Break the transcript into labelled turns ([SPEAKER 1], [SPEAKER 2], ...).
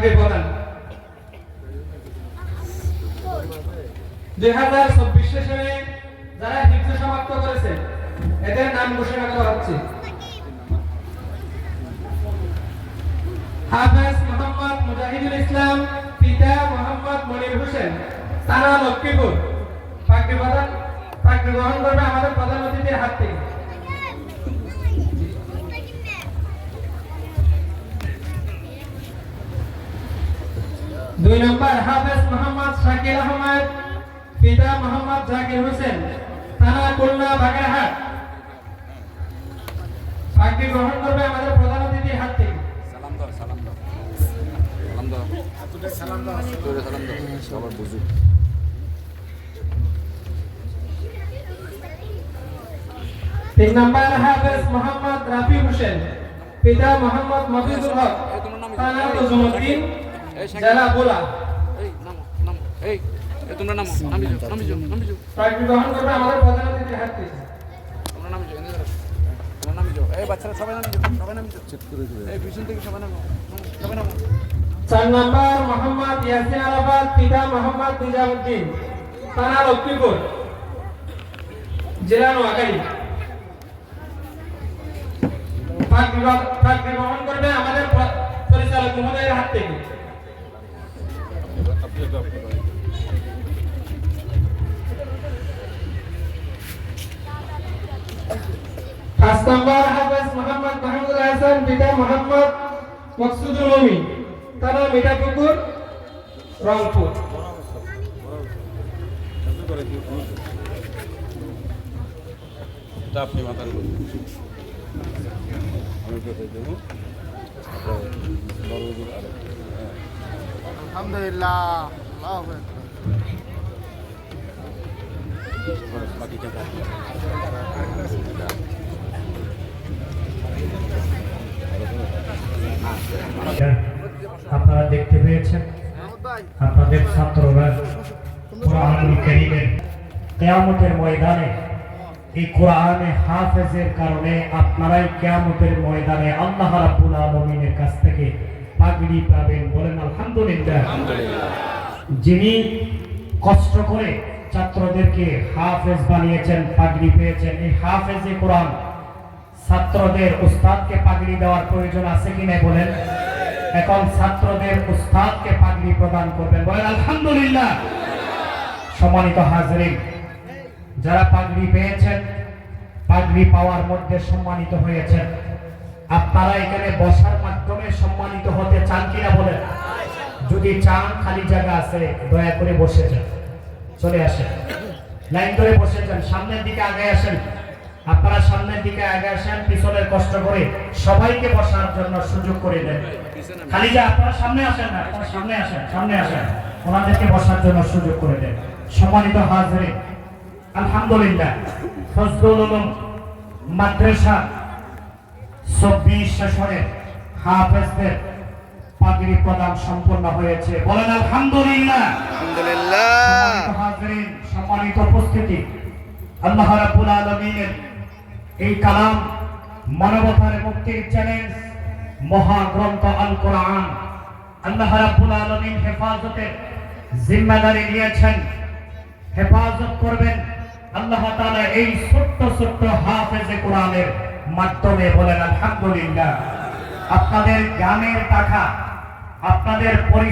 [SPEAKER 1] পাগড়ি প্রদান দুই হাজার চব্বিশ সেশনে যারা হিংসা সমাপ্ত করেছে, এদের নাম ঘোষণা করা হচ্ছে। হাফেজ মোহাম্মদ মুজাহিদুল ইসলাম, পিতা মোহাম্মদ মনির হোসেন থানা লক্ষ্মীপুর। পাগড়ি প্রদান পাগড়ি গ্রহণ করবে আমাদের প্রধান অতিথির হাত থেকে। দুই নম্বর হাফেজ মোহাম্মদ শাকির আহমদ পিতা মোহাম্মদ জাকির হোসেন থানা খুলনা বাগেরহাট। পাগড়ি গ্রহণ করবে আমাদের প্রধান অতিথির হাত থেকে।
[SPEAKER 2] সালাম দাও সালাম দাও। সালাম দাও। সালাম দাও। তোরে সালাম দাও। সবার বুঝু
[SPEAKER 1] তিন নম্বর হাফেজ মোহাম্মদ রাফি হোসেন পিতা মোহাম্মদ মফিজুল হক থানা তজুমুদ্দিন জেলা বোলা।
[SPEAKER 2] এই নামো নামো। এই তোমরা নামো। নামি যাও নামি যাও নামি যাও
[SPEAKER 1] পাগড়ি গ্রহণ করবে আমাদের প্রধান অতিথির হাত
[SPEAKER 2] তোমরা নামি যাও এদিকে তোমরা নামি যাও এই বাচ্চারা সবাই নামি যাও সবাই নামি যাও চেক করে দিবে। এই পিছন থেকে সবাই নামো। নামো, সবাই নামো।
[SPEAKER 1] চার নম্বর মোহাম্মদ ইয়াসিন আরাফাত পিতা মোহাম্মদ নিজামুদ্দিন থানা লক্ষ্মীপুর জেলা নোয়াখালী। পাগড়ি গ্রহ- পাগড়ি গ্রহণ করবে আমাদের পরিচালক মহোদয়ের হাত থেকে। পাঁচ নম্বর হাফেজ মোহাম্মদ মাহমুদ হাসান পিতা মোহাম্মদ মকসুদুল মমি থানা মিঠাপুকুর রংপুর।
[SPEAKER 3] আলহামদুলিল্লাহ।
[SPEAKER 4] আপনারা দেখতে পেয়েছেন? আপনাদের ছাত্ররা কারীমের কিয়ামতের ময়দানে, এই কোরআনে হাফেজের কারণে আপনারাই কিয়ামতের ময়দানে আল্লাহ রাব্বুল আলামিনের কাছ থেকে পাগড়ি পাবেন বলেন আলহামদুলিল্লাহ। যিনি কষ্ট করে ছাত্রদেরকে হাফেজ বানিয়েছেন পাগড়ি পেয়েছেন এই হাফেজে কোরআন ছাত্রদের উস্তাদকে পাগড়ি দেওয়ার প্রয়োজন আছে কি নাই বলেন? এখন ছাত্রদের উস্তাদকে পাগড়ি প্রদান করবেন বলেন আলহামদুলিল্লাহ। সম্মানিত হাজরিন যারা পাগড়ি পেয়েছেন পাগড়ি পাওয়ার মধ্যে সম্মানিত হয়েছেন আপনারা এখানে বসার মাধ্যমে সম্মানিত হতে চান কিনা বলেন যদি চান, খালি জায়গা আছে, দয়া করে বসে যান। চলে আসেন। লাইন ধরে বসে যান। সামনের দিকে আগে আসেন। আপনারা সামনের দিকে আগে আসেন, পিছনের কষ্ট করে সবাইকে বসার জন্য সুযোগ করে দেন। খালি যে, আপনারা সামনে আসেন না, আপনারা সামনে আসেন সামনে আসেন। ওনাদেরকে বসার জন্য সুযোগ করে দেন। সম্মানিত হাজরে, আলহামদুলিল্লাহ, ফজলুল মাদ্রাসা চব্বিশ সেশনের হাফেজদের পাগড়ি প্রদান সম্পন্ন হয়েছে। বলেন আলহামদুলিল্লাহ। সম্মানিত উপস্থিতি। আল্লাহ রাব্বুল আলামিনের এই কালাম মানবতার মুক্তির চ্যালেঞ্জ মহাগ্রন্থ আল কোরআন আল্লাহ রাব্বুল আলামিন হেফাজতের জিম্মাদারি নিয়েছেন। হেফাজত করবেন। আল্লাহ তাআলা এই ছোট্ট ছোট্ট হাফেজে কোরআনের মাধ্যমে বলেন আলহামদুলিল্লাহ। আপনাদের জ্ঞানের টাকা আপনাদের পরি